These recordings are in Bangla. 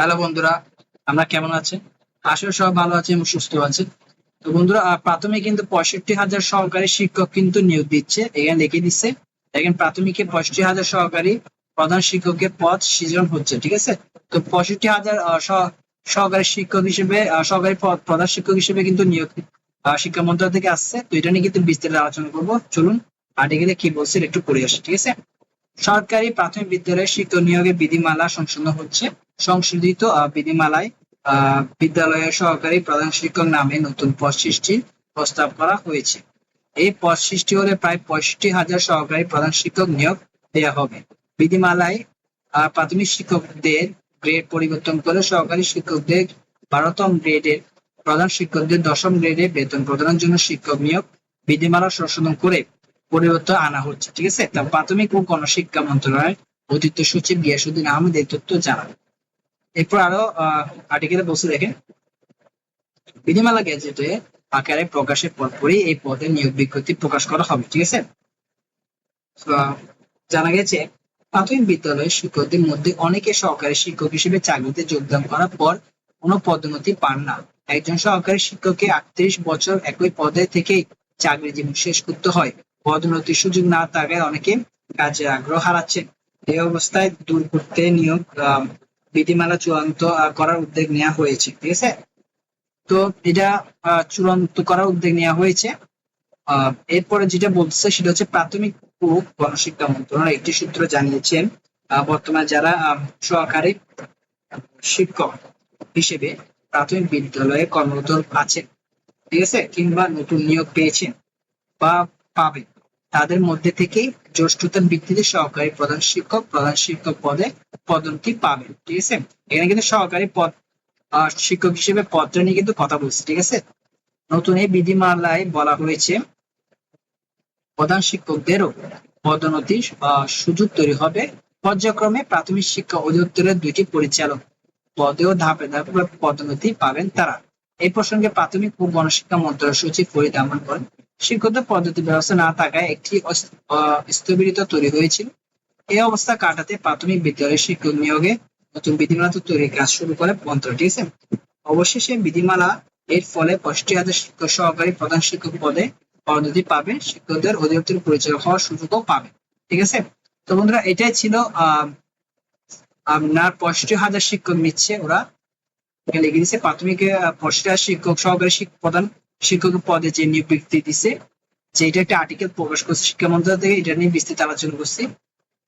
হ্যালো বন্ধুরা, আমরা কেমন আছি আসলে সবাই ভালো আছে এবং সুস্থ আছে তো বন্ধুরা প্রাথমিক কিন্তু পঁয়ষট্টি হাজার সহকারী শিক্ষক কিন্তু নিয়োগ দিচ্ছে। এখানে লিখে দিচ্ছে এখানে প্রাথমিকে পঁয়ষট্টি হাজার সহকারী প্রধান শিক্ষকের পদ সৃজন হচ্ছে, ঠিক আছে? তো পঁয়ষট্টি হাজার সহকারী শিক্ষক হিসেবে সহকারী পদ- প্রধান শিক্ষক হিসেবে কিন্তু নিয়োগ শিক্ষা মন্ত্রণালয় থেকে আসছে। তো এটা নিয়ে কিন্তু বিস্তারিত আলোচনা করব। চলুন আর্টিকেলে কি বলছে একটু পড়ে আসি, ঠিক আছে? সরকারি প্রাথমিক বিদ্যালয়ে শিক্ষক নিয়োগের বিধিমালা সংশোধন হচ্ছে। সংশোধিত বিধিমালায় বিদ্যালয়ের সহকারী প্রধান শিক্ষক নামে নতুন পদ সৃষ্টির প্রস্তাব করা হয়েছে। এই পদ সৃষ্টি হলে প্রায় পঁয়ষট্টি হাজার সহকারী প্রধান শিক্ষক নিয়োগ দেওয়া হবে। বিধিমালায় প্রাথমিক শিক্ষকদের গ্রেড পরিবর্তন করে সহকারী শিক্ষকদের বারোতম গ্রেডের প্রধান শিক্ষকদের দশম গ্রেডে বেতন প্রদানের জন্য শিক্ষক নিয়োগ বিধিমালা সংশোধন করে পরিবর্তন আনা হচ্ছে, ঠিক আছে? তা প্রাথমিক ও গণশিক্ষা মন্ত্রণালয়ের অতিরিক্ত সচিব গিয়াসুদ্দিন আহমেদ এই তথ্য জানান। এরপর আরও আর্টিকেলে বসে দেখেন বিধিমালা গেজেটে আকারে প্রকাশের পরপরই এই পদে নিয়োগ বিজ্ঞপ্তি প্রকাশ করা হবে, ঠিক আছে? জানা গেছে, প্রাথমিক বিদ্যালয়ের শিক্ষকদের মধ্যে অনেকে সহকারী শিক্ষক হিসেবে চাকরিতে যোগদান করার পর কোনো পদোন্নতি পান না। একজন সহকারী শিক্ষককে আটত্রিশ বছর একই পদে থেকেই চাকরি জীবন শেষ করতে হয়। পদোন্নতির সুযোগ না থাকায় অনেকে কাজে আগ্রহ হারাচ্ছেন। এই অবস্থায় দূর করতে নিয়োগ বিধিমালা চূড়ান্ত করার উদ্যোগ নেওয়া হয়েছে, ঠিক আছে? তো এটা চূড়ান্ত করার উদ্যোগ নেওয়া হয়েছে। এরপরে যেটা বলছে সেটা হচ্ছে প্রাথমিক ও গণশিক্ষা মন্ত্রণালয় একটি সূত্র জানিয়েছেন বর্তমানে যারা সহকারী শিক্ষক হিসেবে প্রাথমিক বিদ্যালয়ে কর্মরত আছেন, ঠিক আছে? কিংবা নতুন নিয়োগ পেয়েছেন বা পাবেন। তাদের মধ্যে থেকেই জ্যেষ্ঠতার ভিত্তিতে সহকারী প্রধান শিক্ষক প্রধান শিক্ষক পদে পদোন্নতি পাবেন ঠিক আছে? এখানে কিন্তু সহকারী পদ শিক্ষক হিসেবে পদটা নিয়ে কিন্তু কথা বলছি ঠিক আছে? নতুন এই বিধিমালায় বলা হয়েছে প্রধান শিক্ষকদেরও পদোন্নতির আহ, সুযোগ তৈরি হবে। পর্যায়ক্রমে প্রাথমিক শিক্ষা অধিদপ্তরের দুইটি পরিচালক পদেও ধাপে ধাপে পদোন্নতি পাবেন তারা। এই প্রসঙ্গে প্রাথমিক ও গণশিক্ষা মন্ত্রণালয় সচিব ফরিদ আহমদ বলেন শিক্ষকদের পদ্ধতি ব্যবস্থা না থাকায় একটি স্থবিরতা তৈরি হয়েছিল। এই অবস্থা কাটাতে প্রাথমিক বিদ্যালয়ের শিক্ষক নিয়োগে নতুন বিধিমালা তৈরির কাজ শুরু করে মন্ত্রণালয় ঠিক অবশেষে বিধিমালা এর ফলে পঁয়ষট্টি হাজার শিক্ষক সহকারী প্রধান শিক্ষক পদে পদোন্নতি পাবেন শিক্ষকদের অধিদপ্তর পরিচালক হওয়ার সুযোগও পাবে। ঠিক আছে? তো বন্ধুরা, এটাই ছিল আপনার পঁয়ষট্টি হাজার শিক্ষক নিচ্ছে ওরা। লিখে দিচ্ছে প্রাথমিক পঁয়ষট্টি হাজার শিক্ষক সহকারী প্রধান শিক্ষক পদে যে নিয়োগ দিছে, যে এটা একটা আর্টিকেল প্রকাশ করছে, শিক্ষা মন্ত্রণালয় থেকে এটা নিয়ে বিস্তৃত আলোচনা করছি।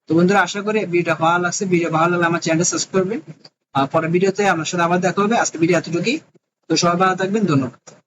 তো বন্ধুরা, আশা করি ভিডিওটা ভালো লাগছে। ভিডিও ভালো লাগলে আমার চ্যানেল সাবস্ক্রাইব করবেন। পরের ভিডিওতে আমার সাথে আবার দেখা হবে। আজকে ভিডিও এতটুকুই। তো সবাই ভালো থাকবেন। ধন্যবাদ।